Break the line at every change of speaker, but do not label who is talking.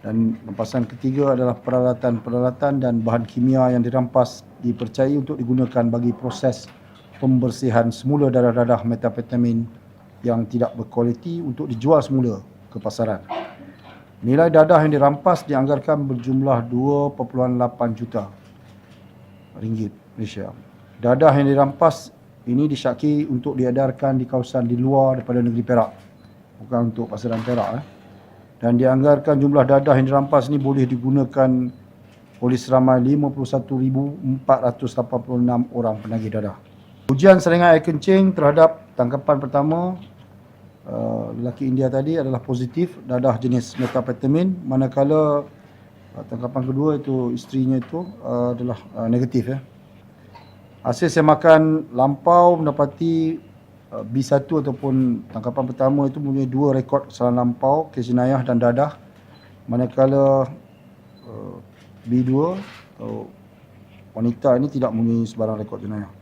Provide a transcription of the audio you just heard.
Dan rampasan ketiga adalah peralatan-peralatan dan bahan kimia yang dirampas dipercayai untuk digunakan bagi proses pembersihan semula darah-darah metapetamin yang tidak berkualiti untuk dijual semula ke pasaran. Nilai dadah yang dirampas dianggarkan berjumlah 2.8 juta ringgit Malaysia. Dadah yang dirampas ini disyaki untuk diedarkan di kawasan di luar daripada negeri Perak. Bukan untuk pasaran Perak. Eh. Dan dianggarkan jumlah dadah yang dirampas ini boleh digunakan oleh seramai 51,486 orang penagih dadah. Ujian serangan air kencing terhadap tangkapan pertama uh, lelaki India tadi adalah positif dadah jenis metapetamin manakala uh, tangkapan kedua itu isterinya itu uh, adalah uh, negatif ya. Hasil saya makan lampau mendapati Uh, B1 ataupun tangkapan pertama itu mempunyai dua rekod kesalahan lampau, kes jenayah dan dadah. Manakala uh, B2 atau wanita ini tidak mempunyai sebarang rekod jenayah.